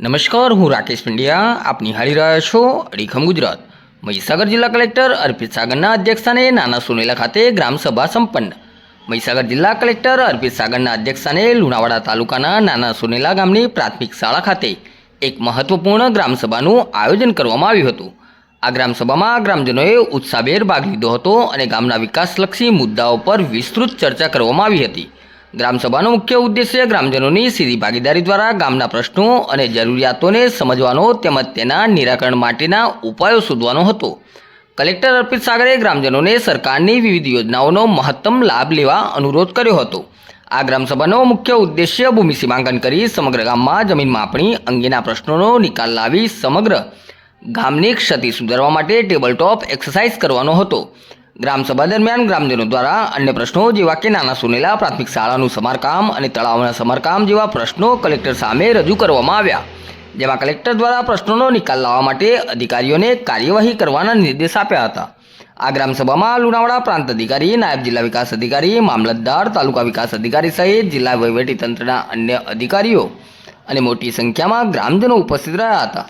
નમસ્કાર, હું રાકેશ પંડ્યા. આપ નિહાળી રહ્યા છો અડીખમ ગુજરાત. મહીસાગર જિલ્લા કલેક્ટર અર્પિત સાગરના અધ્યક્ષસ્થાને નાના સોનેલા ખાતે ગ્રામસભા સંપન્ન. મહીસાગર જિલ્લા કલેક્ટર અર્પિત સાગરના અધ્યક્ષસ્થાને લુણાવાડા તાલુકાના નાના સોનેલા ગામની પ્રાથમિક શાળા ખાતે એક મહત્વપૂર્ણ ગ્રામસભાનું આયોજન કરવામાં આવ્યું હતું. આ ગ્રામસભામાં ગ્રામજનોએ ઉત્સાહભેર ભાગ લીધો હતો અને ગામના વિકાસલક્ષી મુદ્દાઓ પર વિસ્તૃત ચર્ચા કરવામાં આવી હતી. ગ્રામસભાનો મુખ્ય ઉદ્દેશ્ય ગ્રામજનોની સીધી ભાગીદારી દ્વારા ગામના પ્રશ્નો અને જરૂરિયાતોને સમજવાનો તેમજ તેના નિરાકરણ માટેના ઉપાયો શોધવાનો હતો. કલેક્ટર અર્પિત સાગરે ગ્રામજનોને સરકારની વિવિધ યોજનાઓનો મહત્તમ લાભ લેવા અનુરોધ કર્યો હતો. આ ગ્રામસભાનો મુખ્ય ઉદ્દેશ્ય ભૂમિ સીમાંકન કરી સમગ્ર ગામમાં જમીન માપણી અંગેના પ્રશ્નોનો નિકાલ લાવી સમગ્ર ગામની ક્ષતિ સુધારવા માટે ટેબલ ટોપ એક્સરસાઇઝ કરવાનો હતો. ગ્રામસભા દરમિયાન ગ્રામજનો દ્વારા અન્ય પ્રશ્નો જેવા કે નાના સુનેલા, પ્રાથમિક શાળાનું સમારકામ અને તળાવના સમારકામ જેવા પ્રશ્નો કલેક્ટર સામે રજૂ કરવામાં આવ્યા. જેમાં કલેક્ટર દ્વારા પ્રશ્નોનો નિકાલ લાવવા માટે અધિકારીઓને કાર્યવાહી કરવાના નિર્દેશ આપ્યા હતા. આ ગ્રામસભામાં લુણાવાડા પ્રાંત અધિકારી, નાયબ જિલ્લા વિકાસ અધિકારી, મામલતદાર, તાલુકા વિકાસ અધિકારી સહિત જિલ્લા વહીવટીતંત્રના અન્ય અધિકારીઓ અને મોટી સંખ્યામાં ગ્રામજનો ઉપસ્થિત રહ્યા હતા.